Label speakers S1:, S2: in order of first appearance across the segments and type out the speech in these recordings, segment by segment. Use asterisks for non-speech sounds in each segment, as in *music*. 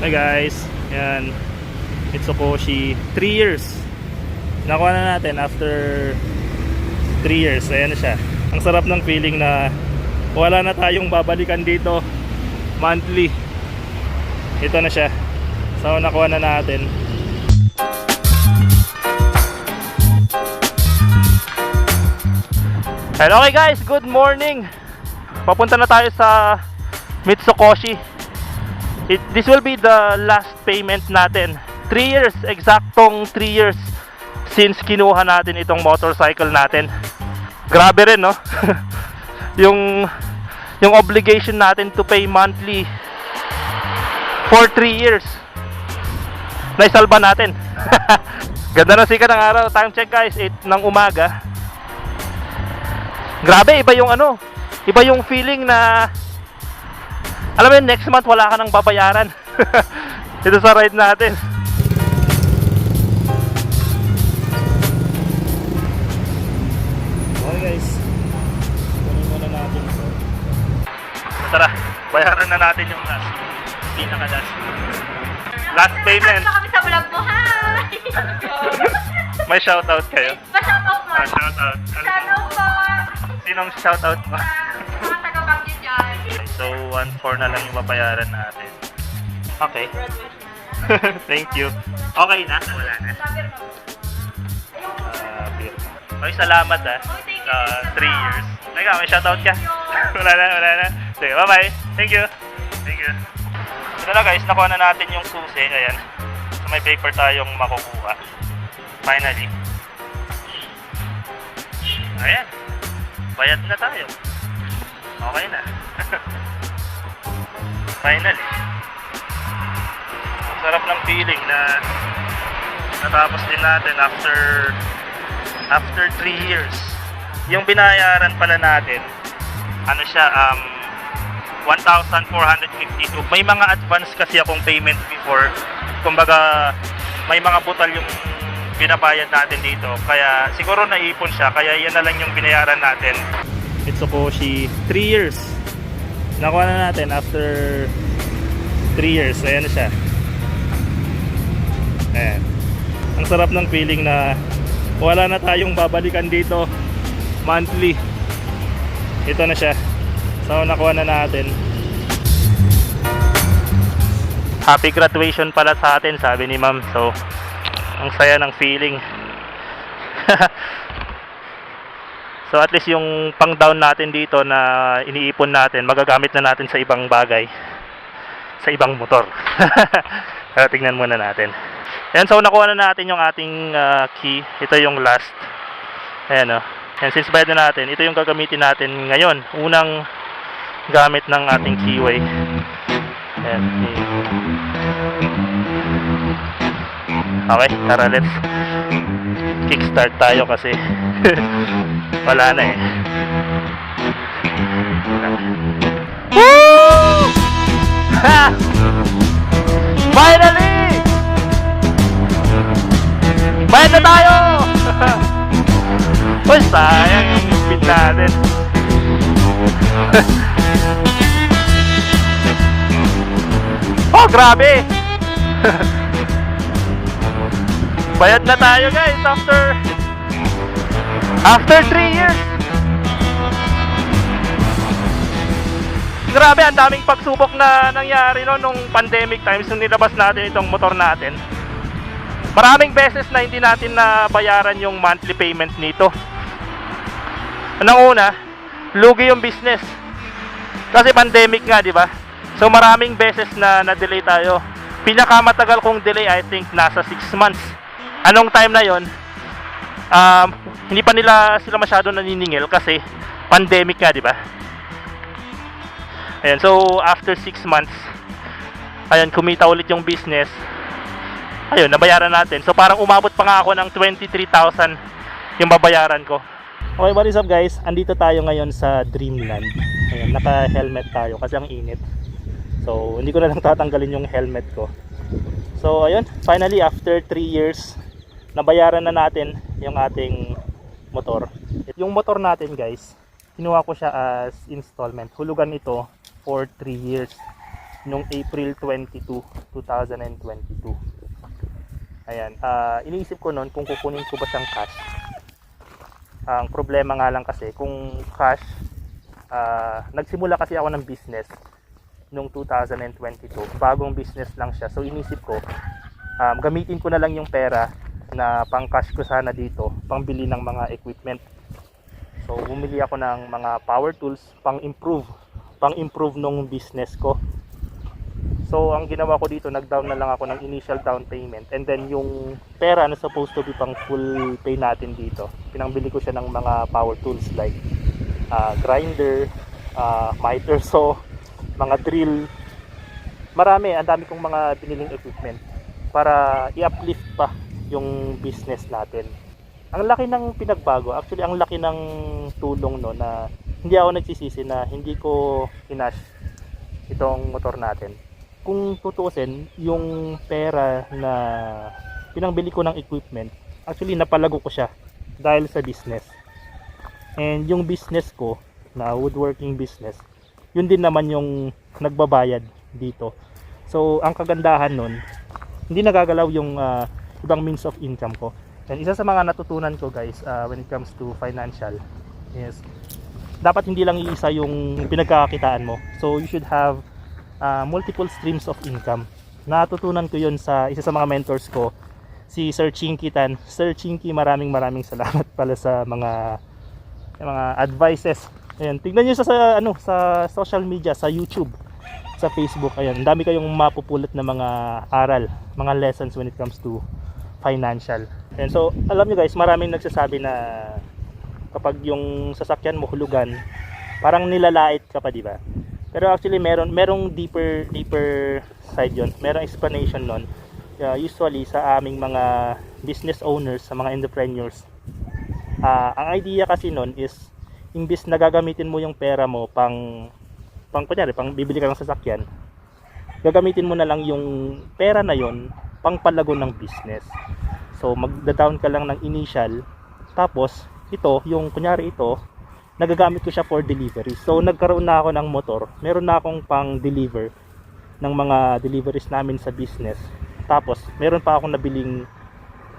S1: Hi guys, yan. Mitsukoshi, 3 years. Nakuha na natin after 3 years. Ayan na siya. Ang sarap ng feeling na wala na tayong babalikan dito monthly. Ito na siya. So nakuha na natin. Hello okay guys, good morning. Papunta na tayo sa Mitsukoshi. It, this will be the last payment natin. 3 years, eksaktong 3 years since kinuha natin itong motorcycle natin. Grabe rin, no? *laughs* yung yung obligation natin to pay monthly for 3 years. Naisalba natin. *laughs* Ganda ng sikat ng araw. Time check guys, 8 ng umaga. Grabe, iba yung ano, iba yung feeling na alam mo yun, next month wala ka nang babayaran. *laughs* Ito sa ride natin. Okay guys, kunin muna natin ito. Tara, bayaran na natin yung last. Pinaka last. Last payment.
S2: Ano kami sa vlog mo? Hi!
S1: May shoutout kayo.
S2: Pa-shoutout mo.
S1: Ah, shoutout. Ano-
S2: Shoutout po.
S1: Sinong shoutout mo? 1.4 na lang yung babayaran natin. Okay. *laughs* Thank you. Okay na? Wala na. Ah, beer. okay, salamat ah. Sa 3 years. Ikaw, may shoutout ka? *laughs* wala na, wala na. Sige, bye-bye. Thank you. Thank you. Ito na guys, nakuha na natin yung susi. Ayan. So, may paper tayong makukuha. Finally. Ayan. Bayad na tayo. Okay na. *laughs* Finally. Ang sarap ng feeling na natapos din natin after after 3 years. Yung binayaran pala natin, ano siya, um, 1,452. May mga advance kasi akong payment before. Kumbaga, may mga butal yung binabayad natin dito. Kaya siguro naipon siya. Kaya yan na lang yung binayaran natin. Mitsukoshi, 3 years. Nakuha na natin after 3 years. Ayan na siya. Ayan. Ang sarap ng feeling na wala na tayong babalikan dito monthly. Ito na siya. So nakuha na natin. Happy graduation pala sa atin, sabi ni ma'am. So, ang saya ng feeling. So at least yung pang down natin dito na iniipon natin, magagamit na natin sa ibang bagay. Sa ibang motor. *laughs* Pero tingnan muna natin. Ayan, so nakuha na natin yung ating ah, key. Ito yung last. Ayan o. And since bayad na natin, ito yung gagamitin natin ngayon. Unang gamit ng ating keyway. Ayan. Okay, tara let's kickstart tayo kasi *laughs* wala na eh. Woo! *laughs* Ha! Finally! Bayad na tayo! Uy, sayang yung speed natin. *laughs* oh, grabe! Bayad na tayo guys after after 3 years. Grabe, ang daming pagsubok na nangyari no nung pandemic times nung nilabas natin itong motor natin. Maraming beses na hindi natin na bayaran yung monthly payment nito. Unang una, lugi yung business. Kasi pandemic nga, di ba? So maraming beses na na-delay tayo. Pinakamatagal kong delay, I think, nasa 6 months. Anong time na yon? Um, hindi pa nila sila masyado naniningil kasi pandemic nga, di ba? Ayan, so after 6 months, ayun, kumita ulit yung business. Ayun, nabayaran natin. So parang umabot pa nga ako ng 23,000 yung babayaran ko. Okay, what is up guys? Andito tayo ngayon sa Dreamland. Ayan, naka-helmet tayo kasi ang init. So, hindi ko na lang tatanggalin yung helmet ko. So, ayun, finally after 3 years, nabayaran na natin yung ating motor. Yung motor natin guys, kinuha ko siya as installment. Hulugan ito for 3 years. nung April 22, 2022. Ayan, ah, iniisip ko noon kung kukunin ko ba siyang cash. Ang problema nga lang kasi kung cash, ah, nagsimula kasi ako ng business nung 2022. Bagong business lang siya. So inisip ko, um, gamitin ko na lang yung pera na pang cash ko sana dito, pangbili ng mga equipment. So bumili ako ng mga power tools pang improve, pang improve nung business ko. So ang ginawa ko dito, nag-down na lang ako ng initial down payment and then yung pera na supposed to be pang full pay natin dito, pinangbili ko siya ng mga power tools like ah, grinder, ah, miter *laughs* saw, mga drill. Marami, ang dami kong mga biniling equipment para i-uplift pa yung business natin. Ang laki ng pinagbago, actually ang laki ng tulong no na hindi ako nagsisisi na hindi ko kinash itong motor natin. Kung tutusin, yung pera na pinangbili ko ng equipment, actually napalago ko siya dahil sa business. And yung business ko, na woodworking business, yun din naman yung nagbabayad dito. So, ang kagandahan nun, hindi nagagalaw yung ah, ibang means of income ko. And isa sa mga natutunan ko guys, ah, when it comes to financial, is dapat hindi lang iisa yung pinagkakakitaan mo. So, you should have ah, multiple streams of income. Natutunan ko yun sa isa sa mga mentors ko, si Sir Chinky Tan. Sir Chinky, maraming maraming salamat *laughs* pala sa mga mga advices. Ayan, tignan niyo sa, sa ano sa social media, sa YouTube, sa Facebook. Ayan, dami kayong mapupulot na mga aral, mga lessons when it comes to financial. And so, alam niyo guys, maraming nagsasabi na kapag yung sasakyan mo hulugan, parang nilalait ka pa, di ba? Pero actually meron merong deeper deeper side 'yon. Merong explanation nun. Uh, usually sa aming mga business owners, sa mga entrepreneurs, ah ang idea kasi nun is imbis na gagamitin mo yung pera mo pang pang kunyari, pang bibili ka ng sasakyan gagamitin mo na lang yung pera na yon pang palago ng business. So magda-down ka lang ng initial tapos ito, yung kunyari ito nagagamit ko siya for delivery. So nagkaroon na ako ng motor. Meron na akong pang deliver ng mga deliveries namin sa business. Tapos meron pa akong nabiling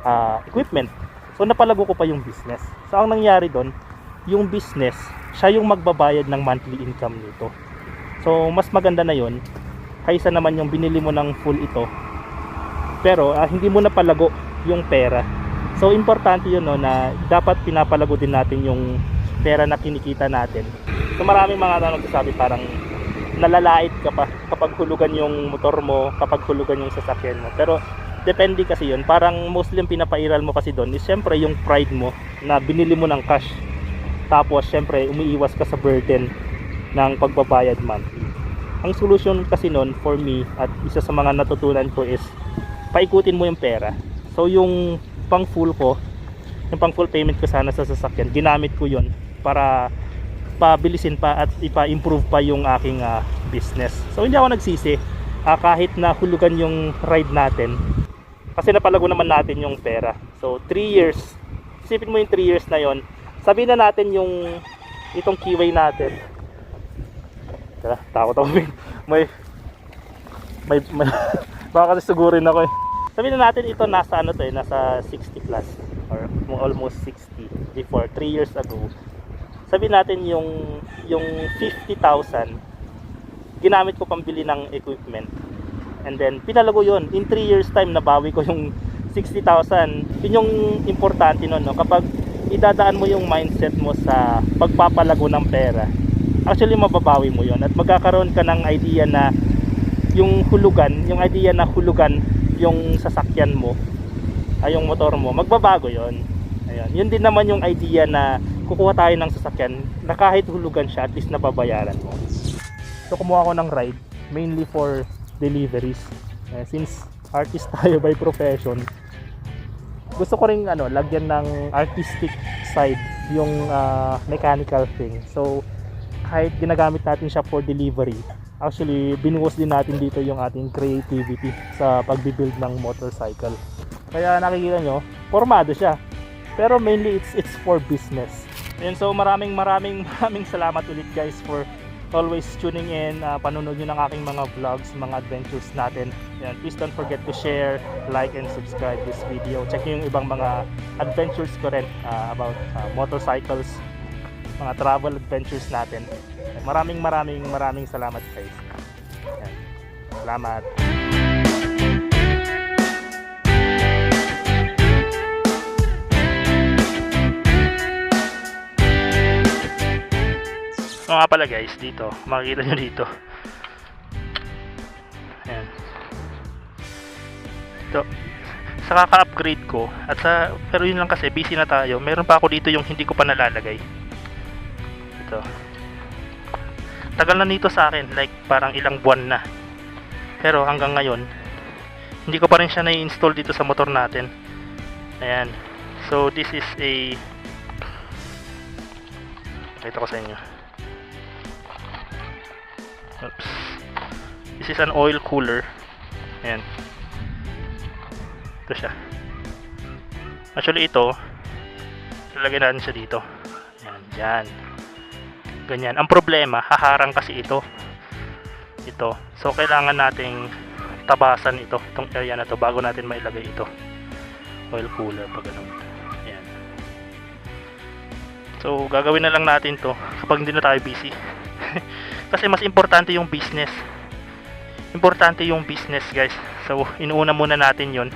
S1: ah, equipment. So napalago ko pa yung business. So ang nangyari doon, yung business, siya yung magbabayad ng monthly income nito. So mas maganda na yon kaysa naman yung binili mo ng full ito. Pero ah, hindi mo napalago yung pera. So importante yun no, na dapat pinapalago din natin yung pera na kinikita natin. So maraming mga tao nagsasabi parang nalalait ka pa kapag hulugan yung motor mo, kapag hulugan yung sasakyan mo. Pero depende kasi yun. Parang mostly yung pinapairal mo kasi doon is syempre yung pride mo na binili mo ng cash. Tapos syempre umiiwas ka sa burden ng pagbabayad monthly. Ang solution kasi noon for me at isa sa mga natutunan ko is paikutin mo yung pera. So yung pang full ko, yung pang full payment ko sana sa sasakyan, ginamit ko yon para pabilisin pa at ipa-improve pa yung aking ah, business. So hindi ako nagsisi Ah, kahit na hulugan yung ride natin kasi napalago naman natin yung pera. So 3 years, isipin mo yung 3 years na yon. Sabihin na natin yung itong keyway natin. Tara, takot ako. May may, may *laughs* baka kasi sugurin ako eh. Sabihin na natin ito nasa ano to eh, nasa 60 plus or almost 60 before 3 years ago. Sabihin natin yung yung 50,000 ginamit ko pambili ng equipment. And then, pinalago yon In 3 years time, nabawi ko yung 60,000. Yun yung importante nun, no? Kapag idadaan mo yung mindset mo sa pagpapalago ng pera, actually mababawi mo yon At magkakaroon ka ng idea na yung hulugan, yung idea na hulugan yung sasakyan mo, ay yung motor mo, magbabago yon Ayan. Yun din naman yung idea na kukuha tayo ng sasakyan na kahit hulugan siya, at least nababayaran mo. So kumuha ako ng ride mainly for deliveries. Eh, since artist *laughs* tayo by profession, gusto ko ring ano, lagyan ng artistic side yung ah, mechanical thing. So kahit ginagamit natin siya for delivery, actually binuhos din natin dito yung ating creativity sa pagbibuild ng motorcycle. Kaya nakikita nyo, formado siya. Pero mainly it's it's for business. And so maraming maraming *laughs* maraming salamat ulit guys for always tuning in, uh, panonood nyo ng aking mga vlogs, mga adventures natin. Yan, please don't forget to share, like, and subscribe this video. Check yung ibang mga adventures ko rin uh, about uh, motorcycles, mga travel adventures natin. Maraming maraming maraming salamat guys. Yan. Salamat. So nga pala guys, dito, makikita nyo dito. Ayan. Ito. Sa kaka-upgrade ko, at sa, pero yun lang kasi, busy na tayo. Meron pa ako dito yung hindi ko pa nalalagay. Ito. Tagal na nito sa akin, like parang ilang buwan na. Pero hanggang ngayon, hindi ko pa rin siya na-install dito sa motor natin. Ayan. So this is a Pakita ko sa inyo. Oops. This is an oil cooler. Ayan. Ito siya. Actually ito, lalagyan natin siya dito. Ayan, dyan. Ganyan. Ang problema, haharang kasi ito. Ito. So, kailangan nating tabasan ito. Itong area na to bago natin mailagay ito. Oil cooler pag ganun. Ayan. So, gagawin na lang natin to kapag hindi na tayo busy. *laughs* Kasi mas importante yung business. Importante yung business, guys. So, inuuna muna natin yon